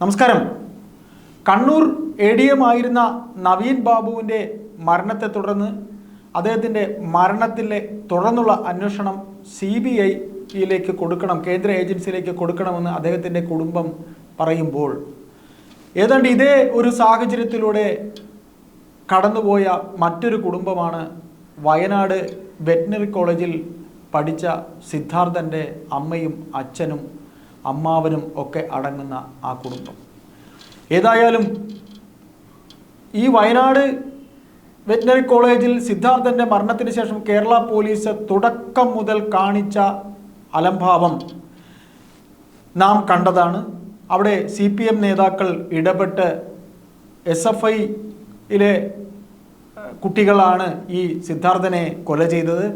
നമസ്കാരം. Kannur A D M ആയിരുന്ന നവീൻ ബാബുവിന്റെ മരണത്തെ തുടർന്ന് അദ്ദേഹത്തിന്റെ മരണത്തിലെ തുടർന്നുള്ള അന്വേഷണം സി ബി ഐയിലേക്ക് കൊടുക്കണം കേന്ദ്ര ഏജൻസിയിലേക്ക് കൊടുക്കണമെന്ന് അദ്ദേഹത്തിന്റെ കുടുംബം പറയുമ്പോൾ. ഏതാണ്ട് ഇതേ ഒരു സാഹചര്യത്തിലൂടെ കടന്നുപോയ മറ്റൊരു കുടുംബമാണ് വയനാട് വെറ്റിനറി കോളേജിൽ പഠിച്ച സിദ്ധാർത്ഥന്റെ അമ്മയും അച്ഛനും അമ്മാവനും ഒക്കെ അടങ്ങുന്ന ആ കുടുംബം. ഏതായാലും ഈ വയനാട് വെറ്റിനറി കോളേജിൽ സിദ്ധാർത്ഥന്റെ മരണത്തിന് ശേഷം കേരള പോലീസ് തുടക്കം മുതൽ കാണിച്ച അലംഭാവം നാം കണ്ടതാണ്. അവിടെ സി പി എം നേതാക്കൾ ഇടപെട്ട് എസ് എഫ് ഐയിലെ കുട്ടികളാണ് ഈ സിദ്ധാർത്ഥനെ കൊല ചെയ്തത്.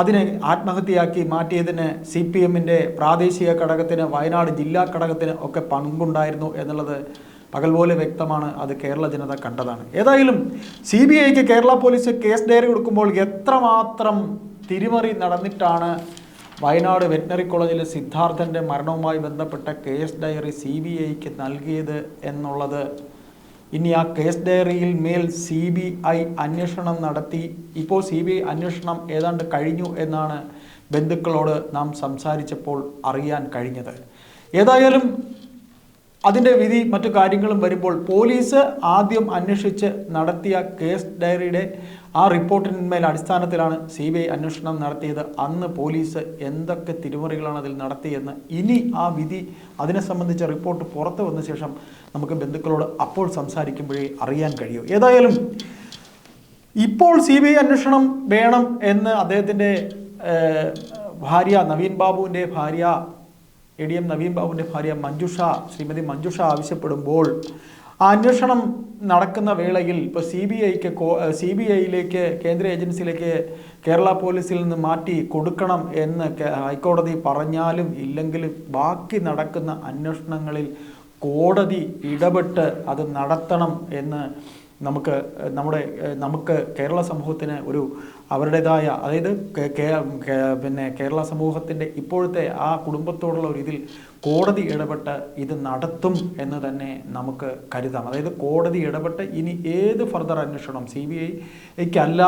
അതിനെ ആത്മഹത്യയാക്കി മാറ്റിയതിന് സി പി എമ്മിന്റെ പ്രാദേശിക ഘടകത്തിന് വയനാട് ജില്ലാ ഘടകത്തിന് ഒക്കെ പങ്കുണ്ടായിരുന്നു എന്നുള്ളത് പകൽ പോലെ വ്യക്തമാണ്. അത് കേരള ജനത കണ്ടതാണ്. ഏതായാലും സി ബി ഐക്ക് കേരള പോലീസ് കേസ് ഡയറി കൊടുക്കുമ്പോൾ എത്രമാത്രം തിരിമറി നടന്നിട്ടാണ് വയനാട് വെറ്റിനറി കോളേജിലെ സിദ്ധാർത്ഥന്റെ മരണവുമായി ബന്ധപ്പെട്ട കേസ് ഡയറി സി ബി ഐക്ക് നൽകിയത് എന്നുള്ളത് ഇനി ആ കേസ് ഡയറിയിൽ മേൽ സി ബി ഐ അന്വേഷണം നടത്തി. ഇപ്പോൾ സി ബി ഐ അന്വേഷണം ഏതാണ്ട് കഴിഞ്ഞു എന്നാണ് ബന്ധുക്കളോട് നാം സംസാരിച്ചപ്പോൾ അറിയാൻ കഴിഞ്ഞത്. ഏതായാലും അതിന്റെ വിധി മറ്റു കാര്യങ്ങളും വരുമ്പോൾ പോലീസ് ആദ്യം അന്വേഷിച്ച് നടത്തിയ കേസ് ഡയറിയുടെ ആ റിപ്പോർട്ടിന്മേൽ അടിസ്ഥാനത്തിലാണ് സി ബി ഐ അന്വേഷണം നടത്തിയത്. അന്ന് പോലീസ് എന്തൊക്കെ തിരിമറികളാണ് അതിൽ നടത്തിയെന്ന് ഇനി ആ വിധി അതിനെ സംബന്ധിച്ച റിപ്പോർട്ട് പുറത്തു വന്ന ശേഷം നമുക്ക് ബന്ധുക്കളോട് അപ്പോൾ സംസാരിക്കുമ്പോഴേ അറിയാൻ കഴിയൂ. ഏതായാലും ഇപ്പോൾ സി ബി ഐ അന്വേഷണം വേണം എന്ന് അദ്ദേഹത്തിന്റെ ഭാര്യ നവീൻ ബാബുവിന്റെ ഭാര്യ എ ഡി എം നവീൻ ബാബുവിന്റെ ഭാര്യ മഞ്ജുഷ ശ്രീമതി മഞ്ജുഷ ആവശ്യപ്പെടുമ്പോൾ അന്വേഷണം നടക്കുന്ന വേളയിൽ ഇപ്പോൾ സി ബി ഐക്ക് സി ബി ഐയിലേക്ക് കേന്ദ്ര ഏജൻസിയിലേക്ക് കേരള പോലീസിൽ നിന്ന് മാറ്റി കൊടുക്കണം എന്ന് ഹൈക്കോടതി പറഞ്ഞാലും ഇല്ലെങ്കിലും ബാക്കി നടക്കുന്ന അന്വേഷണങ്ങളിൽ കോടതി ഇടപെട്ട് അത് നടത്തണം എന്ന് നമുക്ക് നമ്മുടെ നമുക്ക് കേരള സമൂഹത്തിന് ഒരു അവരുടേതായ അതായത് പിന്നെ കേരള സമൂഹത്തിന്റെ ഇപ്പോഴത്തെ ആ കുടുംബത്തോടുള്ള ഒരു ഇതിൽ കോടതി ഇടപെട്ട് ഇത് നടത്തും എന്ന് തന്നെ നമുക്ക് കരുതാം. അതായത് കോടതി ഇടപെട്ട് ഇനി ഏത് ഫർദർ അന്വേഷണം സി ബി ഐക്കല്ല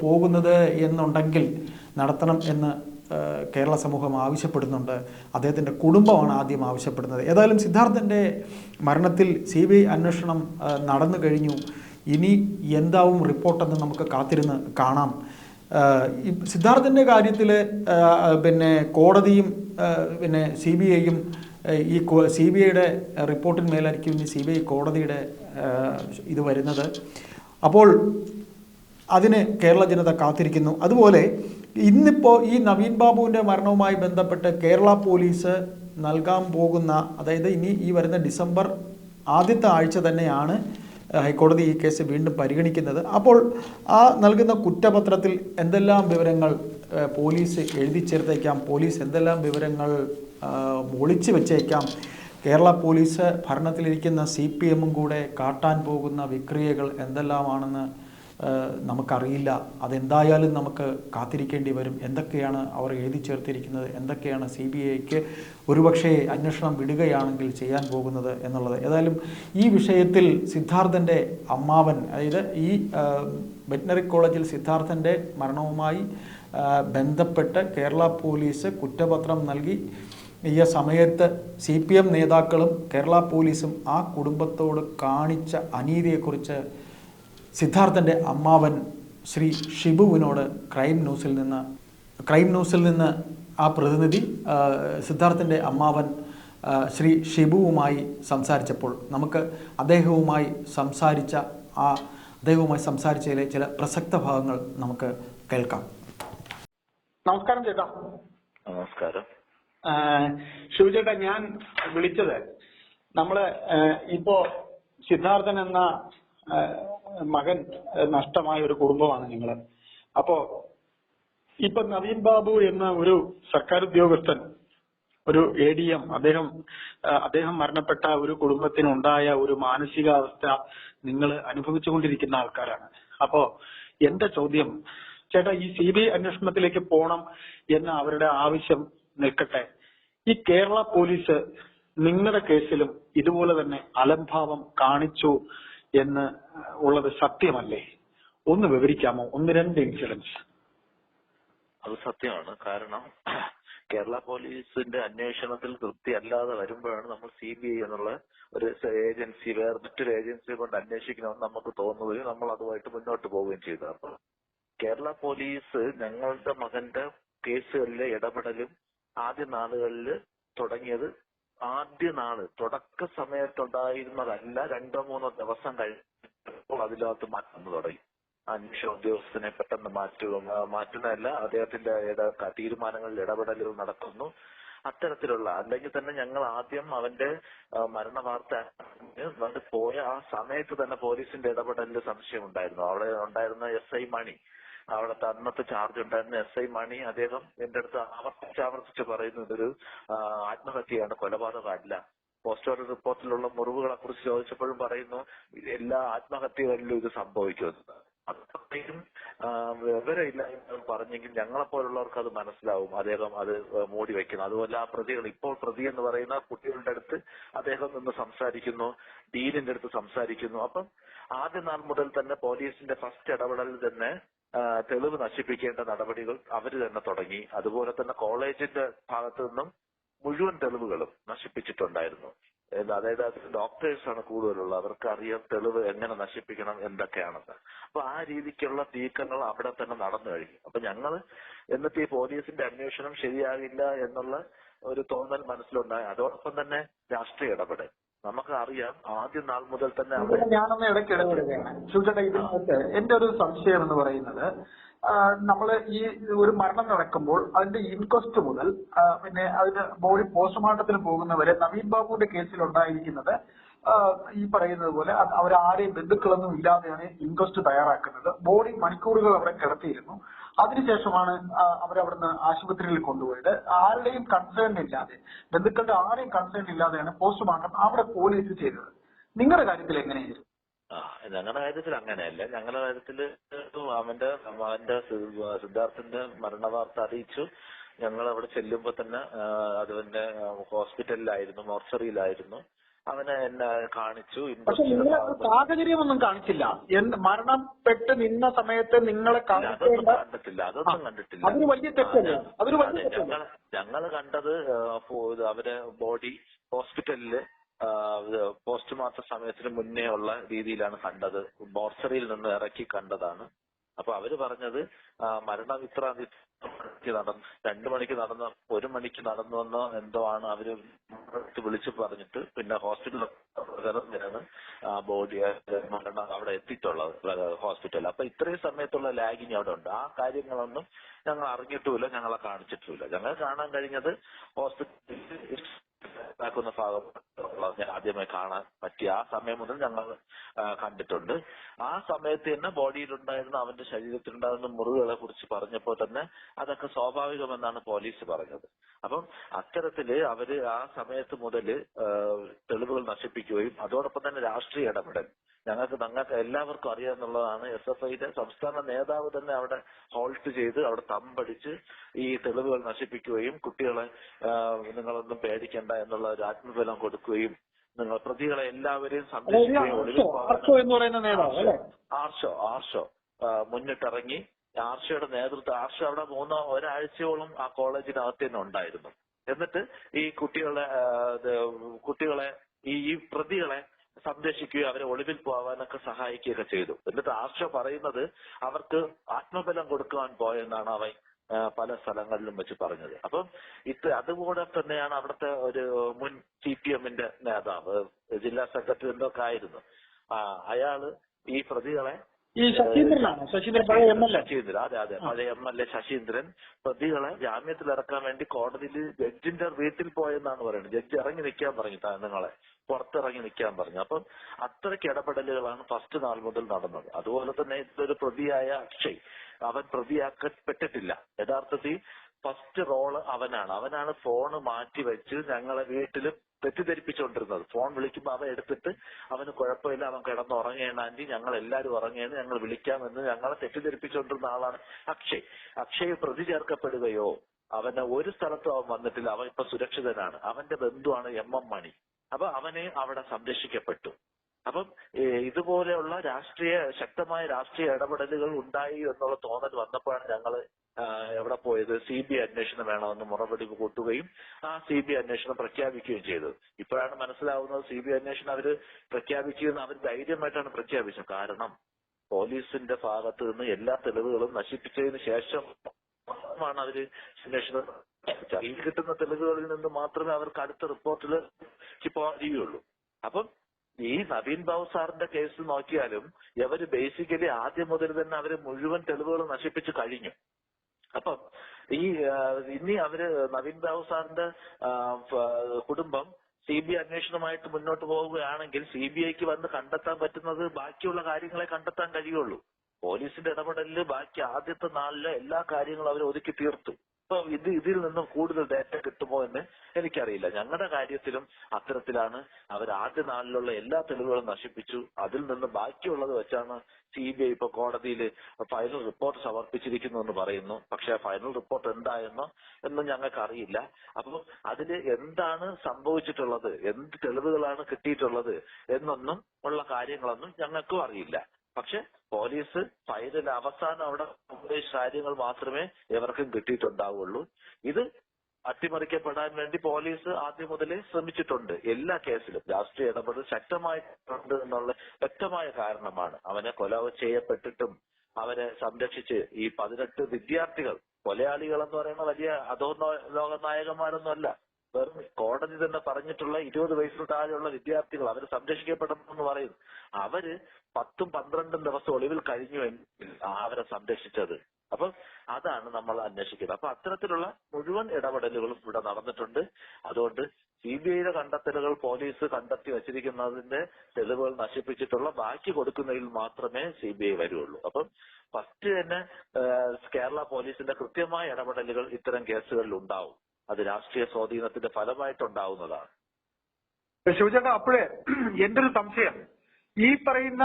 പോകുന്നത് എന്നുണ്ടെങ്കിൽ നടത്തണം എന്ന് കേരള സമൂഹം ആവശ്യപ്പെടുന്നുണ്ട്. അദ്ദേഹത്തിന്റെ കുടുംബമാണ് ആദ്യം ആവശ്യപ്പെടുന്നത്. ഏതായാലും സിദ്ധാർത്ഥന്റെ മരണത്തിൽ സി ബി ഐ അന്വേഷണം നടന്നു കഴിഞ്ഞു. ഇനി എന്താവും റിപ്പോർട്ടെന്ന് നമുക്ക് കാത്തിരുന്ന് കാണാം. സിദ്ധാർത്ഥന്റെ കാര്യത്തിൽ പിന്നെ കോടതിയും പിന്നെ സി ബി ഐയും ഈ സി ബി ഐയുടെ റിപ്പോർട്ടിന്മേലായിരിക്കും ഇനി സി ബി ഐ കോടതിയുടെ ഇത് വരുന്നത്. അപ്പോൾ അതിന് കേരള ജനത കാത്തിരിക്കുന്നു. അതുപോലെ ഇന്നിപ്പോൾ ഈ നവീൻ ബാബുവിന്റെ മരണവുമായി ബന്ധപ്പെട്ട് കേരള പോലീസ് നൽകാൻ പോകുന്ന അതായത് ഇനി ഈ വരുന്ന ഡിസംബർ ആദ്യത്തെ ആഴ്ച തന്നെയാണ് ഹൈക്കോടതി ഈ കേസ് വീണ്ടും പരിഗണിക്കുന്നത്. അപ്പോൾ ആ നൽകുന്ന കുറ്റപത്രത്തിൽ എന്തെല്ലാം വിവരങ്ങൾ പോലീസ് എഴുതി ചേർത്തേക്കാം പോലീസ് എന്തെല്ലാം വിവരങ്ങൾ ഒളിച്ചു വെച്ചേക്കാം കേരള പോലീസ് ഭരണത്തിലിരിക്കുന്ന സി പി എമ്മും കൂടെ കാട്ടാൻ പോകുന്ന വിക്രിയകൾ എന്തെല്ലാമാണെന്ന് നമുക്കറിയില്ല. അതെന്തായാലും നമുക്ക് കാത്തിരിക്കേണ്ടി വരും. എന്തൊക്കെയാണ് അവർ എഴുതി ചേർത്തിരിക്കുന്നത്? എന്തൊക്കെയാണ് സി ബി ഐക്ക് ഒരുപക്ഷെ അന്വേഷണം വിടുകയാണെങ്കിൽ ചെയ്യാൻ പോകുന്നത് എന്നുള്ളത്? ഏതായാലും ഈ വിഷയത്തിൽ സിദ്ധാർത്ഥന്റെ അമ്മാവൻ അതായത് ഈ വെറ്റിനറി കോളേജിൽ സിദ്ധാർത്ഥന്റെ മരണവുമായി ബന്ധപ്പെട്ട് കേരള പോലീസ് കുറ്റപത്രം നൽകി. ഈ സമയത്ത് സി പി എം നേതാക്കളും കേരള പോലീസും ആ കുടുംബത്തോട് കാണിച്ച അനീതിയെക്കുറിച്ച് സിദ്ധാർത്ഥന്റെ അമ്മാവൻ ശ്രീ ഷിബുവിനോട് ക്രൈം ന്യൂസിൽ നിന്ന് ക്രൈം ന്യൂസിൽ നിന്ന് ആ പ്രതിനിധി സിദ്ധാർത്ഥന്റെ അമ്മാവൻ ശ്രീ ഷിബുവുമായി സംസാരിച്ചപ്പോൾ നമുക്ക് അദ്ദേഹവുമായി സംസാരിച്ച ആ അദ്ദേഹവുമായി സംസാരിച്ചതിലെ ചില പ്രസക്ത ഭാഗങ്ങൾ നമുക്ക് കേൾക്കാം. നമസ്കാരം ചേട്ടാ. നമസ്കാരം. ശിവ ചേട്ടാ ഞാൻ വിളിച്ചത് നമ്മൾ ഇപ്പോ സിദ്ധാർത്ഥൻ എന്ന മകൻ നഷ്ടമായ ഒരു കുടുംബമാണ് നിങ്ങൾ അപ്പോ ഇപ്പൊ നവീൻ ബാബു എന്ന ഒരു സർക്കാർ ഉദ്യോഗസ്ഥൻ ഒരു എ ഡി എം അദ്ദേഹം അദ്ദേഹം മരണപ്പെട്ട ഒരു കുടുംബത്തിനുണ്ടായ ഒരു മാനസികാവസ്ഥ നിങ്ങൾ അനുഭവിച്ചുകൊണ്ടിരിക്കുന്ന ആൾക്കാരാണ്. അപ്പോ എന്റെ ചോദ്യം ചേട്ടാ ഈ സി ബി ഐ അന്വേഷണത്തിലേക്ക് പോണം എന്ന അവരുടെ ആവശ്യം നിൽക്കട്ടെ. ഈ കേരള പോലീസ് നിങ്ങളുടെ കേസിലും ഇതുപോലെ തന്നെ അലംഭാവം കാണിച്ചു എന്ന് ഉള്ളത് സത്യമല്ലേ? ഒന്ന് വിവരിക്കാമോ? ഒന്ന് രണ്ട് ഇൻസിഡൻസ് അത് സത്യമാണ്. കാരണം കേരള പോലീസിന്റെ അന്വേഷണത്തിൽ തൃപ്തി അല്ലാതെ വരുമ്പോഴാണ് നമ്മൾ സി ബി ഐ എന്നുള്ള ഒരു ഏജൻസി വേറെ മറ്റൊരു ഏജൻസിയെ കൊണ്ട് അന്വേഷിക്കണമെന്ന് നമുക്ക് തോന്നുകയും നമ്മൾ അതുമായിട്ട് മുന്നോട്ട് പോവുകയും ചെയ്തു കേരള പോലീസ് ഞങ്ങളുടെ മകന്റെ കേസുകളിലെ ഇടപെടലും ആദ്യ നാളുകളിൽ തുടങ്ങിയത് ആദ്യ നാൾ തുടക്ക സമയത്തുണ്ടായിരുന്നതല്ല രണ്ടോ മൂന്നോ ദിവസം കഴിഞ്ഞപ്പോൾ അതിനകത്ത് മാറ്റം തുടങ്ങി. അന്വേഷണ ഉദ്യോഗസ്ഥനെ പെട്ടെന്ന് മാറ്റുക മാറ്റുന്നതല്ല അദ്ദേഹത്തിന്റെ തീരുമാനങ്ങളിൽ ഇടപെടലുകൾ നടത്തുന്നു അത്തരത്തിലുള്ള അല്ലെങ്കിൽ തന്നെ ഞങ്ങൾ ആദ്യം അവന്റെ മരണ വാർത്ത പോയ ആ സമയത്ത് തന്നെ പോലീസിന്റെ ഇടപെടലിൽ സംശയം ഉണ്ടായിരുന്നു അവിടെ ഉണ്ടായിരുന്ന എസ് ഐ മണി. അവിടുത്തെ അന്നത്തെ ചാർജ് ഉണ്ടായിരുന്ന എസ് ഐ മണി അദ്ദേഹം എന്റെ അടുത്ത് ആവർത്തിച്ച് ആവർത്തിച്ച് പറയുന്നു ഇതൊരു ആത്മഹത്യയാണ് കൊലപാതകമല്ല. പോസ്റ്റ്മോർട്ടം റിപ്പോർട്ടിലുള്ള മുറിവുകളെ കുറിച്ച് ചോദിച്ചപ്പോഴും പറയുന്നു എല്ലാ ആത്മഹത്യകളിലും ഇത് സംഭവിക്കുമെന്ന്. അത്രയും ആ, വിവരമില്ല എന്ന് പറഞ്ഞെങ്കിൽ ഞങ്ങളെപ്പോലുള്ളവർക്ക് അത് മനസ്സിലാവും. അദ്ദേഹം അത് മൂടി വെക്കുന്നു. അതുപോലെ ആ പ്രതികൾ ഇപ്പോൾ പ്രതി എന്ന് പറയുന്ന കുട്ടികളുടെ അടുത്ത് അദ്ദേഹം നിന്ന് സംസാരിക്കുന്നു ഡീനിന്റെ അടുത്ത് സംസാരിക്കുന്നു. അപ്പം ആദ്യ നാൾ മുതൽ തന്നെ പോലീസിന്റെ ഫസ്റ്റ് ഇടപെടലിൽ തന്നെ തെളിവ് നശിപ്പിക്കേണ്ട നടപടികൾ അവർ തന്നെ തുടങ്ങി. അതുപോലെ തന്നെ കോളേജിന്റെ ഭാഗത്തു നിന്നും മുഴുവൻ തെളിവുകളും നശിപ്പിച്ചിട്ടുണ്ടായിരുന്നു. അതായത് അത് ഡോക്ടേഴ്സ് ആണ് കൂടുതലുള്ളത് അവർക്ക് അറിയാം തെളിവ് എങ്ങനെ നശിപ്പിക്കണം എന്തൊക്കെയാണെന്ന്. അപ്പൊ ആ രീതിക്കുള്ള നീക്കങ്ങൾ അവിടെ തന്നെ നടന്നു കഴിഞ്ഞു. അപ്പൊ ഞങ്ങൾ എന്നിട്ട് ഈ പോലീസിന്റെ അന്വേഷണം ശരിയാകില്ല എന്നുള്ള ഒരു തോന്നൽ മനസ്സിലുണ്ടായി. അതോടൊപ്പം തന്നെ രാഷ്ട്രീയ ഇടപെടൽ. നമുക്ക് അറിയാം. ആദ്യ നാൾ മുതൽ തന്നെ ഞാനൊന്ന് ഇടയ്ക്ക് ഇടപെടുകയാണ് ഇതിനകത്ത് എന്റെ ഒരു സംശയം എന്ന് പറയുന്നത് നമ്മൾ ഈ ഒരു മരണം നടക്കുമ്പോൾ അതിന്റെ ഇൻക്വസ്റ്റ് മുതൽ പിന്നെ അതിന് ബോഡി പോസ്റ്റ്മോർട്ടത്തിന് പോകുന്നവരെ നവീൻ ബാബുവിന്റെ കേസിൽ ഉണ്ടായിരിക്കുന്നത് ഈ പറയുന്നത് പോലെ അവരാരെയും ബന്ധുക്കളൊന്നും ഇല്ലാതെയാണ് ഇൻക്വസ്റ്റ് തയ്യാറാക്കുന്നത്. ബോഡി മണിക്കൂറുകൾ അവിടെ കിടത്തിയിരുന്നു. അതിനുശേഷമാണ് അവരവിടുന്ന് ആശുപത്രിയിൽ കൊണ്ടുപോയത്. ആരുടെയും കൺസേൺ ഇല്ലാതെ ബന്ധുക്കളുടെ ആരെയും കൺസേൺ ഇല്ലാതെയാണ് പോസ്റ്റ്മോർട്ടം അവിടെ പോലീസ് ചെയ്തത്. നിങ്ങളുടെ കാര്യത്തിൽ എങ്ങനെയായിരുന്നു? ആ ഞങ്ങളുടെ കാര്യത്തിൽ അങ്ങനെയല്ല. ഞങ്ങളുടെ കാര്യത്തിൽ അവന്റെ അവന്റെ സിദ്ധാർത്ഥന്റെ മരണവാർത്ത അറിയിച്ചു. ഞങ്ങൾ അവിടെ ചെല്ലുമ്പോ തന്നെ അത് പിന്നെ ഹോസ്പിറ്റലിലായിരുന്നു മോർച്ചറിയിലായിരുന്നു. അവനെ എന്നെ കാണിച്ചു പക്ഷെ നിങ്ങൾ സാഹചര്യമൊന്നും കാണിച്ചില്ല. മരണം മരണപ്പെട്ട് നിന്ന സമയത്ത് നിങ്ങളെ അതൊന്നും കണ്ടിട്ടില്ല. അതൊന്നും കണ്ടിട്ടില്ല. അതൊരു വലിയ തെറ്റല്ലേ? അതൊരു വലിയ തെറ്റല്ലേ? ഞങ്ങൾ ഞങ്ങൾ കണ്ടത് അവരെ ബോഡി ഹോസ്പിറ്റലിൽ പോസ്റ്റ്മോർട്ടം സമയത്തിന് മുന്നേ ഉള്ള രീതിയിലാണ് കണ്ടത്. മോർച്ചറിയിൽ നിന്ന് ഇറക്കി കണ്ടതാണ്. അപ്പൊ അവർ പറഞ്ഞത് മരണം ഇത്ര രണ്ടു മണിക്ക് നടന്ന ഒരു മണിക്ക് നടന്നുവെന്നോ എന്തോ ആണ് അവർ വിളിച്ചു പറഞ്ഞിട്ട് പിന്നെ ഹോസ്പിറ്റലിലാണ് ആ ബോഡി മരണം അവിടെ എത്തിയിട്ടുള്ളത് ഹോസ്പിറ്റലിൽ. അപ്പൊ ഇത്രയും സമയത്തുള്ള ലാഗിങ് അവിടെ ഉണ്ട്. ആ കാര്യങ്ങളൊന്നും ഞങ്ങൾ അറിഞ്ഞിട്ടുമില്ല ഞങ്ങളെ കാണിച്ചിട്ടുമില്ല. ഞങ്ങൾ കാണാൻ കഴിഞ്ഞത് ഹോസ്പിറ്റലിൽ ാക്കുന്ന ഭാഗം ആദ്യമായി കാണാൻ പറ്റിയ ആ സമയം മുതൽ ഞങ്ങൾ കണ്ടിട്ടുണ്ട്. ആ സമയത്ത് തന്നെ ബോഡിയിലുണ്ടായിരുന്ന അവന്റെ ശരീരത്തിലുണ്ടായിരുന്ന മുറിവുകളെ കുറിച്ച് പറഞ്ഞപ്പോൾ തന്നെ അതൊക്കെ സ്വാഭാവികമെന്നാണ് പോലീസ് പറഞ്ഞത്. അപ്പം അത്തരത്തിൽ അവർ ആ സമയത്ത് മുതൽ തെളിവുകൾ നശിപ്പിക്കുകയും അതോടൊപ്പം തന്നെ രാഷ്ട്രീയ ഇടപെടൽ ഞങ്ങൾക്ക് ഞങ്ങൾക്ക് എല്ലാവർക്കും അറിയാമെന്നുള്ളതാണ് എസ് എഫ് ഐയുടെ സംസ്ഥാന നേതാവ് തന്നെ അവിടെ ഹോൾട്ട് ചെയ്ത് അവിടെ തമ്പടിച്ച് ഈ തെളിവുകൾ നശിപ്പിക്കുകയും കുട്ടികളെ നിങ്ങളൊന്നും പേടിക്കണ്ട എന്നുള്ള ഒരു ആത്മബലം കൊടുക്കുകയും നിങ്ങൾ പ്രതികളെ എല്ലാവരെയും സംരക്ഷിക്കുകയും ആർഷോ ആർഷോ മുന്നിട്ടിറങ്ങി. ആർഷയുടെ നേതൃത്വം ആർഷ അവിടെ മൂന്നോ ഒരാഴ്ചയോളം ആ കോളേജിനകത്ത് തന്നെ ഉണ്ടായിരുന്നു. എന്നിട്ട് ഈ കുട്ടികളെ കുട്ടികളെ ഈ പ്രതികളെ സംരക്ഷിക്കുകയും അവരെ ഒളിവിൽ പോവാനൊക്കെ സഹായിക്കുകയൊക്കെ ചെയ്തു. എന്നിട്ട് ആർഷ പറയുന്നത് അവർക്ക് ആത്മബലം കൊടുക്കുവാൻ പോയെന്നാണ് അവൻ പല സ്ഥലങ്ങളിലും വെച്ച് പറഞ്ഞത്. അപ്പം ഇത് അതുകൂടെ തന്നെയാണ് അവിടുത്തെ ഒരു മുൻ സി പി എമ്മിന്റെ നേതാവ് ജില്ലാ സെക്രട്ടറി എന്തൊക്കെ ആയിരുന്നു. ആ അയാൾ ഈ പ്രതികളെ ഈ ശശീന്ദ്രനാണ്? ശശീന്ദ്രൻ പഴയ എം എൽ എ ശശീന്ദ്രൻ. അതെ അതെ പഴയ എം എൽ എ ശശീന്ദ്രൻ. പ്രതികളെ ജാമ്യത്തിൽ ഇറക്കാൻ വേണ്ടി കോടതിയിൽ ജഡ്ജിന്റെ വീട്ടിൽ പോയെന്നാണ് പറയുന്നത്. ജഡ്ജി ഇറങ്ങി നിൽക്കാൻ പറഞ്ഞു നിങ്ങളെ. പുറത്തിറങ്ങി നിൽക്കാൻ പറഞ്ഞു. അപ്പം അത്രയ്ക്ക് ഇടപെടലുകളാണ് ഫസ്റ്റ് നാൾ മുതൽ നടന്നത്. അതുപോലെ തന്നെ ഇതൊരു പ്രതിയായ അക്ഷയ്. അവൻ പ്രതിയാക്കപ്പെട്ടിട്ടില്ല. യഥാർത്ഥത്തിൽ ഫസ്റ്റ് റോൾ അവനാണ്. അവനാണ് ഫോണ് മാറ്റി വെച്ച് ഞങ്ങളെ വീട്ടിലും തെറ്റിദ്ധരിപ്പിച്ചുകൊണ്ടിരുന്നത്. ഫോൺ വിളിക്കുമ്പോൾ അവൻ എടുത്തിട്ട് അവന് കുഴപ്പമില്ല അവൻ കിടന്നുറങ്ങേണ്ട ആന്റി ഞങ്ങൾ എല്ലാവരും ഉറങ്ങേന്ന് ഞങ്ങൾ വിളിക്കാമെന്ന് ഞങ്ങളെ തെറ്റിദ്ധരിപ്പിച്ചുകൊണ്ടിരുന്ന ആളാണ് അക്ഷയ്. അക്ഷയ് പ്രതി ചേർക്കപ്പെടുകയോ അവന് ഒരു സ്ഥലത്തും അവൻ വന്നിട്ടില്ല. അവൻ ഇപ്പൊ സുരക്ഷിതനാണ്. അവന്റെ ബന്ധുവാണ് എം എം മണി. അപ്പൊ അവനെ അവിടെ സംരക്ഷിക്കപ്പെട്ടു. അപ്പം ഇതുപോലെയുള്ള രാഷ്ട്രീയ ശക്തമായ രാഷ്ട്രീയ ഇടപെടലുകൾ ഉണ്ടായി എന്നുള്ള തോന്നൽ വന്നപ്പോഴാണ് ഞങ്ങൾ എവിടെ പോയത്? സി ബി ഐ അന്വേഷണം വേണമെന്ന് മുറപടി കൂട്ടുകയും ആ സി ബി ഐ അന്വേഷണം പ്രഖ്യാപിക്കുകയും ചെയ്തു. ഇപ്പോഴാണ് മനസ്സിലാവുന്നത് സി ബി ഐ അന്വേഷണം അവർ പ്രഖ്യാപിക്കുമെന്ന് അവർ ധൈര്യമായിട്ടാണ് പ്രഖ്യാപിച്ചത്. കാരണം പോലീസിന്റെ ഭാഗത്ത് നിന്ന് എല്ലാ തെളിവുകളും നശിപ്പിച്ചതിന് ശേഷം മാത്രമാണ് അവർ അന്വേഷണം. ഈ കിട്ടുന്ന തെളിവുകളിൽ നിന്ന് മാത്രമേ അവർക്ക് അടുത്ത റിപ്പോർട്ടിൽ പോകാൻ അപ്പം ഈ നവീൻ ബാബു സാറിന്റെ കേസ് നോക്കിയാലും ഇവർ ബേസിക്കലി ആദ്യം മുതൽ തന്നെ അവർ മുഴുവൻ തെളിവുകൾ നശിപ്പിച്ചു കഴിഞ്ഞു. അപ്പം ഈ ഇനി അവർ നവീൻ ബാബു സാറിന്റെ കുടുംബം സി ബി ഐ അന്വേഷണമായിട്ട് മുന്നോട്ട് പോവുകയാണെങ്കിൽ സി ബി ഐക്ക് വന്ന് കണ്ടെത്താൻ പറ്റുന്നത് ബാക്കിയുള്ള കാര്യങ്ങളെ കണ്ടെത്താൻ കഴിയുള്ളൂ. പോലീസിന്റെ ഇടപെടലിൽ ബാക്കി ആദ്യത്തെ നാളിലെ എല്ലാ കാര്യങ്ങളും അവർ ഒതുക്കി തീർത്തു. അപ്പൊ ഇത് ഇതിൽ നിന്നും കൂടുതൽ ഡാറ്റ കിട്ടുമോ എന്ന് എനിക്കറിയില്ല. ഞങ്ങളുടെ കാര്യത്തിലും അത്തരത്തിലാണ്. അവർ ആദ്യ നാളിലുള്ള എല്ലാ തെളിവുകളും നശിപ്പിച്ചു. അതിൽ നിന്ന് ബാക്കിയുള്ളത് വെച്ചാണ് സി ബി ഐ ഇപ്പൊ കോടതിയിൽ ഫൈനൽ റിപ്പോർട്ട് സമർപ്പിച്ചിരിക്കുന്നു എന്ന് പറയുന്നു. പക്ഷെ ഫൈനൽ റിപ്പോർട്ട് എന്തായെന്നോ എന്നും ഞങ്ങൾക്ക് അറിയില്ല അപ്പം അതിൽ എന്താണ് സംഭവിച്ചിട്ടുള്ളത്? എന്ത് തെളിവുകളാണ് കിട്ടിയിട്ടുള്ളത്? എന്നൊന്നും ഉള്ള കാര്യങ്ങളൊന്നും ഞങ്ങൾക്കും അറിയില്ല. പക്ഷെ പോലീസ് ഫയലിൽ അവസാനം അവിടെ ഉപദേശിച്ച കാര്യങ്ങൾ മാത്രമേ ഇവർക്കും കിട്ടിയിട്ടുണ്ടാവുള്ളൂ. ഇത് അട്ടിമറിക്കപ്പെടാൻ വേണ്ടി പോലീസ് ആദ്യം മുതലേ ശ്രമിച്ചിട്ടുണ്ട് എല്ലാ കേസിലും. രാഷ്ട്രീയ ഇടപെടൽ ശക്തമായിട്ടുണ്ട് എന്നുള്ള വ്യക്തമായ കാരണമാണ്. അവനെ കൊല ചെയ്യപ്പെട്ടിട്ടും അവരെ സംരക്ഷിച്ച് ഈ പതിനെട്ട് വിദ്യാർത്ഥികൾ കൊലയാളികൾ എന്ന് പറയുന്ന വലിയ അധോ ലോക നായകന്മാരൊന്നും അല്ല വെറും കോടതി തന്നെ പറഞ്ഞിട്ടുള്ള ഇരുപത് വയസ്സിന് താഴെയുള്ള വിദ്യാർത്ഥികൾ അവർ സംരക്ഷിക്കപ്പെടണമെന്ന് പറയുന്നു. അവർ പത്തും പന്ത്രണ്ടും ദിവസം ഒളിവിൽ കഴിഞ്ഞു അവരെ സംരക്ഷിച്ചത്. അപ്പൊ അതാണ് നമ്മൾ അന്വേഷിക്കുന്നത്. അപ്പൊ അത്തരത്തിലുള്ള മുഴുവൻ ഇടപെടലുകളും ഇവിടെ നടന്നിട്ടുണ്ട്. അതുകൊണ്ട് സി ബി ഐയുടെ കണ്ടെത്തലുകൾ പോലീസ് കണ്ടെത്തി വച്ചിരിക്കുന്നതിന്റെ തെളിവുകൾ നശിപ്പിച്ചിട്ടുള്ള ബാക്കി കൊടുക്കുന്നതിൽ മാത്രമേ സി ബി ഐ വരുള്ളൂ. അപ്പം ഫസ്റ്റ് തന്നെ കേരള പോലീസിന്റെ കൃത്യമായ ഇടപെടലുകൾ ഇത്തരം കേസുകളിൽ ഉണ്ടാവും. അത് രാഷ്ട്രീയ സ്വാധീനത്തിന്റെ ഫലമായിട്ടുണ്ടാവുന്നതാണ്. ശിവചേട്ടാ അപ്പോഴേ എന്റെ ഒരു സംശയം. ഈ പറയുന്ന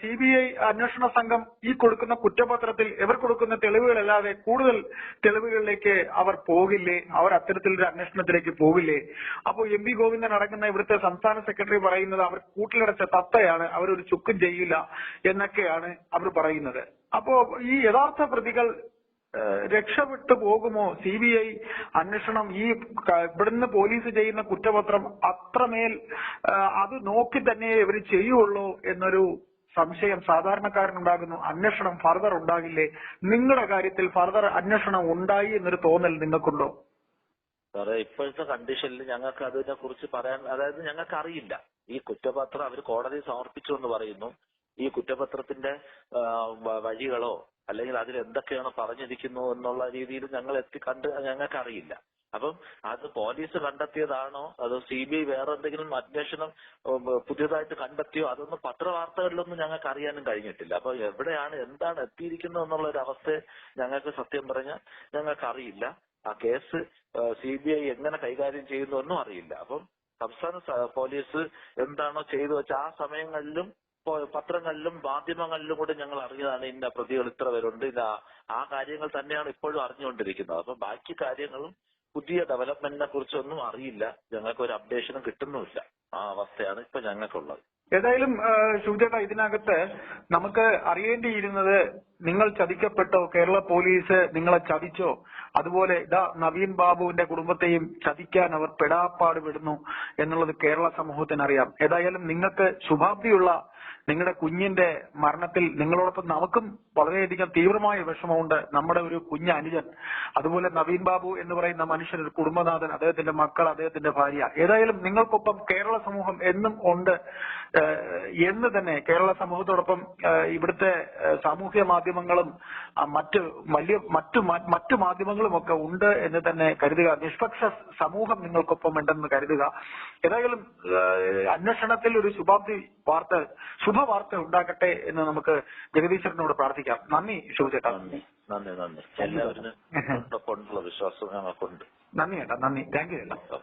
സി ബി ഐ അന്വേഷണ സംഘം ഈ കൊടുക്കുന്ന കുറ്റപത്രത്തിൽ ഇവർ കൊടുക്കുന്ന തെളിവുകളല്ലാതെ കൂടുതൽ തെളിവുകളിലേക്ക് അവർ പോകില്ലേ? അവർ അത്തരത്തിലൊരു അന്വേഷണത്തിലേക്ക് പോകില്ലേ? അപ്പോൾ എം വി ഗോവിന്ദൻ അടങ്ങുന്ന ഇവിടുത്തെ സംസ്ഥാന സെക്രട്ടറി പറയുന്നത് അവർ കൂട്ടിലടച്ച തത്തയാണ് അവരൊരു ചുക്കും ചെയ്യില്ല എന്നൊക്കെയാണ് അവർ പറയുന്നത്. അപ്പോ ഈ യഥാർത്ഥ പ്രതികൾ രക്ഷപ്പെട്ടു പോകുമോ? സി ബി ഐ അന്വേഷണം ഈ ഇവിടുന്ന് പോലീസ് ചെയ്യുന്ന കുറ്റപത്രം അത്രമേൽ അത് നോക്കി തന്നെ ഇവർ ചെയ്യുള്ളൂ എന്നൊരു സംശയം സാധാരണക്കാരനുണ്ടാകുന്നു. അന്വേഷണം ഫർദർ ഉണ്ടാകില്ലേ? നിങ്ങളുടെ കാര്യത്തിൽ ഫർദർ അന്വേഷണം ഉണ്ടായി എന്നൊരു തോന്നൽ നിങ്ങൾക്കുണ്ടോ? സാറേ ഇപ്പോഴത്തെ കണ്ടീഷനിൽ ഞങ്ങൾക്ക് അതിനെ കുറിച്ച് പറയാൻ അതായത് ഞങ്ങൾക്ക് അറിയില്ല. ഈ കുറ്റപത്രം അവർ കോടതി സമർപ്പിച്ചു എന്ന് പറയുന്നു. ഈ കുറ്റപത്രത്തിന്റെ വഴികളോ അല്ലെങ്കിൽ അതിൽ എന്തൊക്കെയാണ് പറഞ്ഞിരിക്കുന്നു എന്നുള്ള രീതിയിൽ ഞങ്ങൾ എത്തി കണ്ട് ഞങ്ങൾക്ക് അറിയില്ല അപ്പം അത് പോലീസ് കണ്ടെത്തിയതാണോ? അതോ സി ബി ഐ വേറെ എന്തെങ്കിലും അന്വേഷണം പുതിയതായിട്ട് കണ്ടെത്തിയോ? അതൊന്നും പത്രവാർത്തകളിലൊന്നും ഞങ്ങൾക്ക് അറിയാനും കഴിഞ്ഞിട്ടില്ല. അപ്പൊ എവിടെയാണ് എന്താണ് എത്തിയിരിക്കുന്നത് എന്നുള്ള ഒരു അവസ്ഥ ഞങ്ങൾക്ക് സത്യം പറഞ്ഞാൽ ഞങ്ങൾക്ക് അറിയില്ല ആ കേസ് സി ബി ഐ എങ്ങനെ കൈകാര്യം ചെയ്യുന്നു എന്നും അറിയില്ല. അപ്പം സംസ്ഥാന പോലീസ് എന്താണോ ചെയ്തു വെച്ച ആ സമയങ്ങളിലും പത്രങ്ങളിലും മാധ്യമങ്ങളിലും കൂടെ ഞങ്ങൾ അറിഞ്ഞതാണ് ഇന്ന പ്രതികൾ ഇത്ര പേരുണ്ട്. ഇന്ന ആ- കാര്യങ്ങൾ തന്നെയാണ് ഇപ്പോഴും അറിഞ്ഞുകൊണ്ടിരിക്കുന്നത്. അപ്പൊ ബാക്കി കാര്യങ്ങളും പുതിയ ഡെവലപ്മെന്റിനെ കുറിച്ചൊന്നും അറിയില്ല. ഞങ്ങൾക്ക് ഒരു അപ്ഡേഷനും കിട്ടുന്നുമില്ല. ആ അവസ്ഥയാണ് ഇപ്പൊ ഞങ്ങൾക്കുള്ളത്. ഏതായാലും ശുചേട്ട ഇതിനകത്ത് നമുക്ക് അറിയേണ്ടിയിരുന്നത് നിങ്ങൾ ചതിക്കപ്പെട്ടോ കേരള പോലീസ് നിങ്ങളെ ചതിച്ചോ? അതുപോലെ ഇതാ നവീൻ ബാബുവിന്റെ കുടുംബത്തെയും ചതിക്കാൻ അവർ പെടാപ്പാട് വിടുന്നു എന്നുള്ളത് കേരള സമൂഹത്തിന് അറിയാം ഏതായാലും നിങ്ങൾക്ക് ശുഭാപ്തിയുള്ള നിങ്ങളുടെ കുഞ്ഞിന്റെ മരണത്തിൽ നിങ്ങളോടൊപ്പം നമുക്കും വളരെയധികം തീവ്രമായ വിഷമമുണ്ട്. നമ്മുടെ ഒരു കുഞ്ഞ് അനുജൻ അതുപോലെ നവീൻ ബാബു എന്ന് പറയുന്ന മനുഷ്യൻ ഒരു കുടുംബനാഥൻ അദ്ദേഹത്തിന്റെ മക്കൾ അദ്ദേഹത്തിന്റെ ഭാര്യ. ഏതായാലും നിങ്ങൾക്കൊപ്പം കേരള സമൂഹം എന്നും ഉണ്ട്. എന്ന് തന്നെ കേരള സമൂഹത്തോടൊപ്പം ഇവിടുത്തെ സാമൂഹ്യ മാധ്യമങ്ങളും മറ്റു വലിയ മറ്റു മറ്റു മാധ്യമങ്ങളും ഒക്കെ ഉണ്ട് എന്ന് തന്നെ കരുതുക. നിഷ്പക്ഷ സമൂഹം നിങ്ങൾക്കൊപ്പം ഉണ്ടെന്ന് കരുതുക. ഏതായാലും അന്വേഷണത്തിൽ ഒരു ശുഭാപ്തി വാർത്ത ശുഭവാർത്ത ഉണ്ടാകട്ടെ എന്ന് നമുക്ക് ജഗദീശ്വരനോട് പ്രാർത്ഥിക്കാം. നന്ദി ശുഭചേട്ടാ നന്ദി നന്ദി നന്ദി. എല്ലാവരും കൊണ്ടുള്ള വിശ്വാസം ഞങ്ങൾക്കുണ്ട്. നന്ദി ചേട്ടാ നന്ദി. താങ്ക് യു ചേട്ടാ